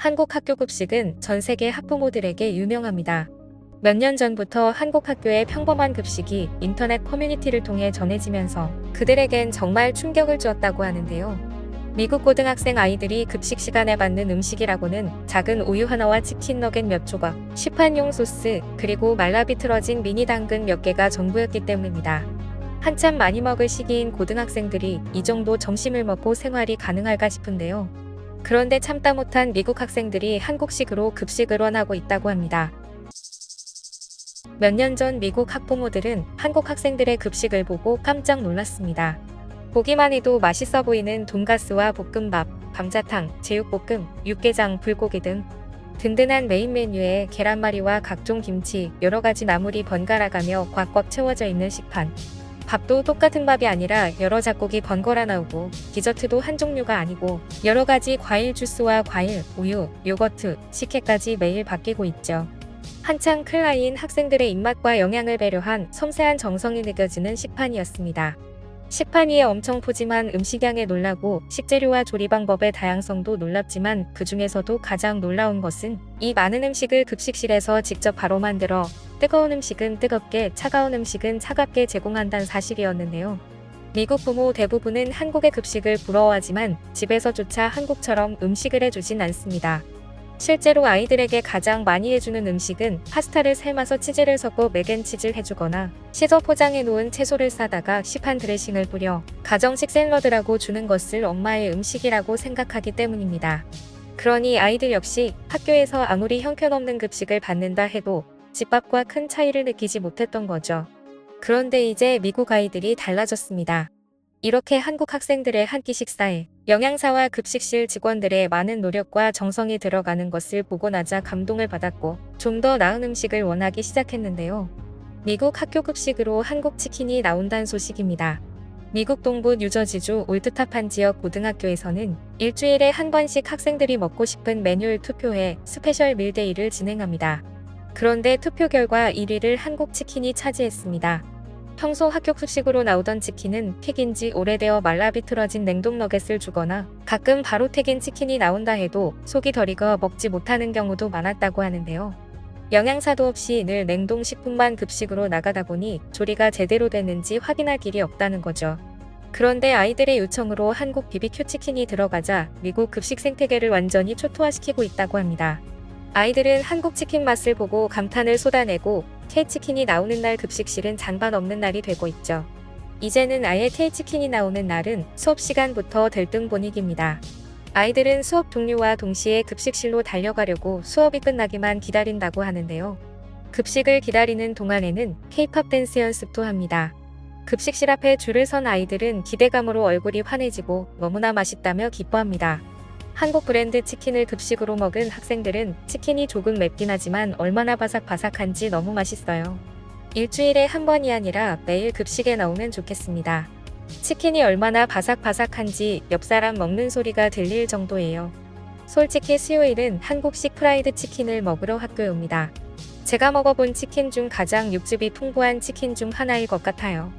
한국 학교 급식은 전 세계 학부모들에게 유명합니다. 몇 년 전부터 한국 학교의 평범한 급식이 인터넷 커뮤니티를 통해 전해지면서 그들에겐 정말 충격을 주었다고 하는데요. 미국 고등학생 아이들이 급식 시간에 받는 음식이라고는 작은 우유 하나와 치킨 너겟 몇 조각, 시판용 소스, 그리고 말라 비틀어진 미니 당근 몇 개가 전부였기 때문입니다. 한참 많이 먹을 시기인 고등학생들이 이 정도 점심을 먹고 생활이 가능할까 싶은데요. 그런데 참다 못한 미국 학생들이 한국식으로 급식을 원하고 있다고 합니다. 몇 년 전 미국 학부모들은 한국 학생들의 급식을 보고 깜짝 놀랐습니다. 보기만 해도 맛있어 보이는 돈가스와 볶음밥, 감자탕, 제육볶음, 육개장, 불고기 등 든든한 메인 메뉴에 계란말이와 각종 김치, 여러 가지 나물이 번갈아가며 꽉꽉 채워져 있는 식판. 밥도 똑같은 밥이 아니라 여러 잡곡이 번갈아 나오고 디저트도 한 종류가 아니고 여러 가지 과일 주스와 과일, 우유, 요거트, 식혜까지 매일 바뀌고 있죠. 한창 클 나이인 학생들의 입맛과 영양을 배려한 섬세한 정성이 느껴지는 식판이었습니다. 식판 위에 엄청 푸짐한 음식량에 놀라고 식재료와 조리 방법의 다양성도 놀랍지만 그 중에서도 가장 놀라운 것은 이 많은 음식을 급식실에서 직접 바로 만들어 뜨거운 음식은 뜨겁게 차가운 음식은 차갑게 제공한다는 사실이었는데요. 미국 부모 대부분은 한국의 급식을 부러워하지만 집에서조차 한국처럼 음식을 해주진 않습니다. 실제로 아이들에게 가장 많이 해주는 음식은 파스타를 삶아서 치즈를 섞고 맥앤치즈를 해주거나 씻어 포장해 놓은 채소를 싸다가 시판 드레싱을 뿌려 가정식 샐러드라고 주는 것을 엄마의 음식이라고 생각하기 때문입니다. 그러니 아이들 역시 학교에서 아무리 형편없는 급식을 받는다 해도 집밥과 큰 차이를 느끼지 못했던 거죠. 그런데 이제 미국 아이들이 달라졌습니다. 이렇게 한국 학생들의 한 끼 식사에 영양사와 급식실 직원들의 많은 노력과 정성이 들어가는 것을 보고 나자 감동을 받았고 좀 더 나은 음식을 원하기 시작했는데요. 미국 학교 급식으로 한국 치킨이 나온다는 소식입니다. 미국 동부 뉴저지주 올드타판 지역 고등학교에서는 일주일에 한 번씩 학생들이 먹고 싶은 메뉴를 투표해 스페셜 밀데이를 진행합니다. 그런데 투표 결과 1위를 한국 치킨이 차지했습니다. 평소 학교 급식으로 나오던 치킨은 튀긴 지 오래되어 말라 비틀어진 냉동 너겟을 주거나 가끔 바로 튀긴 치킨이 나온다 해도 속이 덜 익어 먹지 못하는 경우도 많았다고 하는데요. 영양사도 없이 늘 냉동식품만 급식으로 나가다 보니 조리가 제대로 됐는지 확인할 길이 없다는 거죠. 그런데 아이들의 요청으로 한국 BBQ 치킨이 들어가자 미국 급식 생태계를 완전히 초토화시키고 있다고 합니다. 아이들은 한국 치킨 맛을 보고 감탄을 쏟아내고 K치킨이 나오는 날 급식실은 잔반 없는 날이 되고 있죠. 이제는 아예 K치킨이 나오는 날은 수업 시간부터 들뜬 분위기입니다. 아이들은 수업 종료와 동시에 급식실로 달려가려고 수업이 끝나기만 기다린다고 하는데요. 급식을 기다리는 동안에는 K-팝 댄스 연습도 합니다. 급식실 앞에 줄을 선 아이들은 기대감으로 얼굴이 환해지고 너무나 맛있다며 기뻐합니다. 한국 브랜드 치킨을 급식으로 먹은 학생들은 치킨이 조금 맵긴 하지만 얼마나 바삭바삭한지 너무 맛있어요. 일주일에 한 번이 아니라 매일 급식에 나오면 좋겠습니다. 치킨이 얼마나 바삭바삭한지 옆 사람 먹는 소리가 들릴 정도예요. 솔직히 수요일은 한국식 프라이드 치킨을 먹으러 학교에 옵니다. 제가 먹어본 치킨 중 가장 육즙이 풍부한 치킨 중 하나일 것 같아요.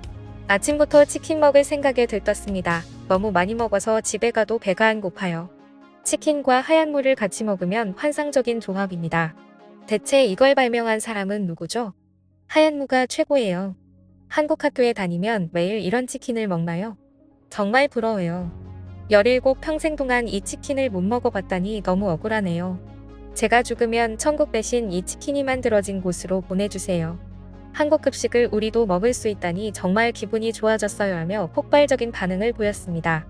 아침부터 치킨 먹을 생각에 들떴습니다. 너무 많이 먹어서 집에 가도 배가 안 고파요. 치킨과 하얀 물을 같이 먹으면 환상적인 조합입니다. 대체 이걸 발명한 사람은 누구죠? 하얀 무가 최고예요. 한국 학교에 다니면 매일 이런 치킨을 먹나요? 정말 부러워요. 17 평생 동안 이 치킨을 못 먹어봤다니 너무 억울하네요. 제가 죽으면 천국 대신 이 치킨이 만들어진 곳으로 보내주세요. 한국 급식을 우리도 먹을 수 있다니 정말 기분이 좋아졌어요 하며 폭발적인 반응을 보였습니다.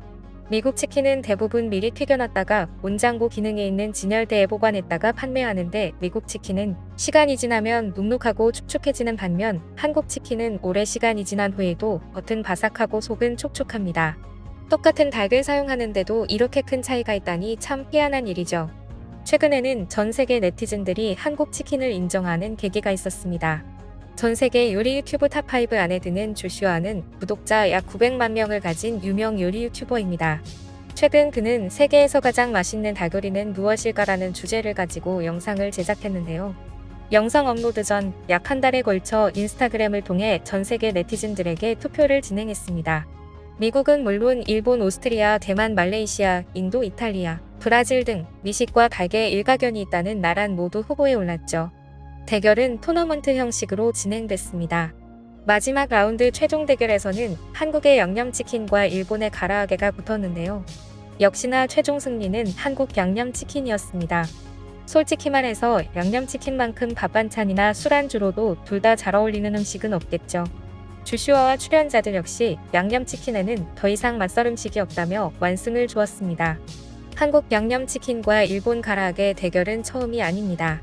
미국 치킨은 대부분 미리 튀겨놨다가 온장고 기능에 있는 진열대에 보관했다가 판매하는데 미국 치킨은 시간이 지나면 눅눅하고 축축해지는 반면 한국 치킨은 오래 시간이 지난 후에도 겉은 바삭하고 속은 촉촉합니다. 똑같은 닭을 사용하는데도 이렇게 큰 차이가 있다니 참 희한한 일이죠. 최근에는 전 세계 네티즌들이 한국 치킨을 인정하는 계기가 있었습니다. 전 세계 요리 유튜브 탑5 안에 드는 조슈아는 구독자 약 900만 명을 가진 유명 요리 유튜버입니다. 최근 그는 세계에서 가장 맛있는 닭요리는 무엇일까라는 주제를 가지고 영상을 제작했는데요. 영상 업로드 전 약 한 달에 걸쳐 인스타그램을 통해 전 세계 네티즌들에게 투표를 진행했습니다. 미국은 물론 일본, 오스트리아, 대만, 말레이시아, 인도, 이탈리아, 브라질 등 미식과 달걀 일가견이 있다는 나란 모두 후보에 올랐죠. 대결은 토너먼트 형식으로 진행됐습니다. 마지막 라운드 최종 대결에서는 한국의 양념치킨과 일본의 가라아게가 붙었는데요. 역시나 최종 승리는 한국 양념치킨이었습니다. 솔직히 말해서 양념치킨만큼 밥반찬이나 술안주로도 둘 다 잘 어울리는 음식은 없겠죠. 주슈어와 출연자들 역시 양념치킨에는 더 이상 맞설 음식이 없다며 완승을 주었습니다. 한국 양념치킨과 일본 가라아게 대결은 처음이 아닙니다.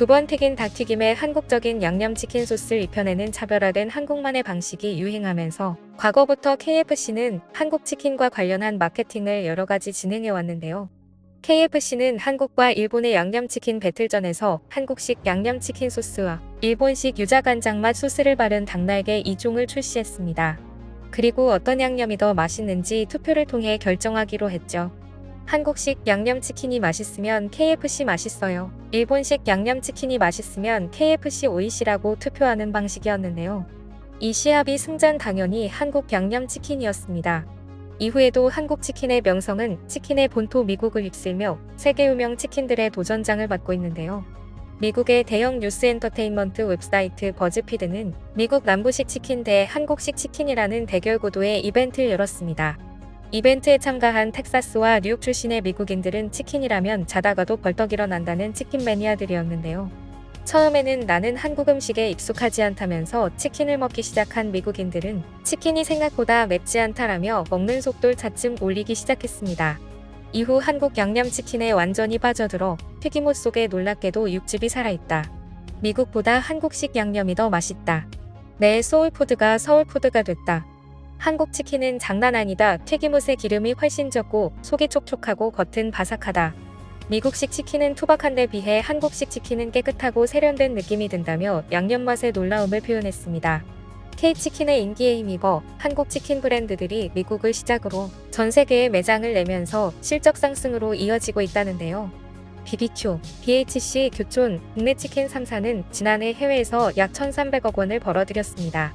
두 번 튀긴 닭튀김에 한국적인 양념치킨 소스를 입혀내는 차별화된 한국만의 방식이 유행하면서 과거부터 KFC는 한국 치킨과 관련한 마케팅을 여러 가지 진행해 왔는데요. KFC는 한국과 일본의 양념치킨 배틀전에서 한국식 양념치킨 소스와 일본식 유자간장 맛 소스를 바른 닭날개 2종을 출시했습니다. 그리고 어떤 양념이 더 맛있는지 투표를 통해 결정하기로 했죠. 한국식 양념치킨이 맛있으면 KFC 맛있어요. 일본식 양념치킨이 맛있으면 KFC 오이시라고 투표하는 방식이었는데요. 이 시합이 승자는 당연히 한국 양념치킨이었습니다. 이후에도 한국 치킨의 명성은 치킨의 본토 미국을 휩쓸며 세계 유명 치킨들의 도전장을 받고 있는데요. 미국의 대형 뉴스 엔터테인먼트 웹사이트 버즈피드는 미국 남부식 치킨 대 한국식 치킨이라는 대결 구도의 이벤트를 열었습니다. 이벤트에 참가한 텍사스와 뉴욕 출신의 미국인들은 치킨이라면 자다가도 벌떡 일어난다는 치킨 매니아들이었는데요. 처음에는 나는 한국 음식에 익숙하지 않다면서 치킨을 먹기 시작한 미국인들은 치킨이 생각보다 맵지 않다라며 먹는 속도를 차츰 올리기 시작했습니다. 이후 한국 양념치킨에 완전히 빠져들어 튀김옷 속에 놀랍게도 육즙이 살아있다. 미국보다 한국식 양념이 더 맛있다. 내 소울푸드가 서울푸드가 됐다. 한국 치킨은 장난 아니다. 튀김옷의 기름이 훨씬 적고 속이 촉촉하고 겉은 바삭하다. 미국식 치킨은 투박한데 비해 한국식 치킨은 깨끗하고 세련된 느낌이 든다며 양념 맛의 놀라움을 표현했습니다. K치킨의 인기에 힘입어 한국 치킨 브랜드들이 미국을 시작으로 전 세계에 매장을 내면서 실적 상승으로 이어지고 있다는데요. BBQ, BHC 교촌, 국내 치킨 3사는 지난해 해외에서 약 1,300억 원을 벌어들였습니다.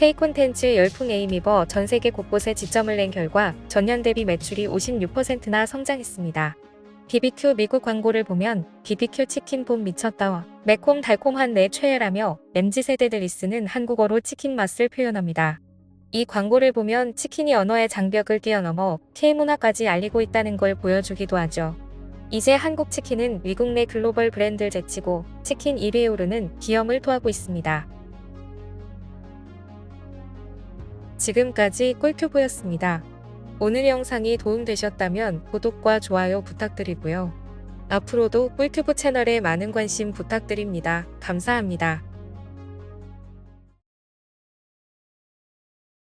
K 콘텐츠 열풍에 힘입어 전 세계 곳곳에 지점을 낸 결과 전년 대비 매출이 56%나 성장했습니다. BBQ 미국 광고를 보면 BBQ 치킨 봄 미쳤다와 매콤 달콤한 내 최애라며 MZ 세대들이 쓰는 한국어로 치킨 맛을 표현합니다. 이 광고를 보면 치킨이 언어의 장벽을 뛰어넘어 K 문화까지 알리고 있다는 걸 보여주기도 하죠. 이제 한국 치킨은 미국 내 글로벌 브랜드를 제치고 치킨 1위에 오르는 기염을 토하고 있습니다. 지금까지 꿀튜브였습니다. 오늘 영상이 도움되셨다면 구독과 좋아요 부탁드리고요. 앞으로도 꿀튜브 채널에 많은 관심 부탁드립니다. 감사합니다.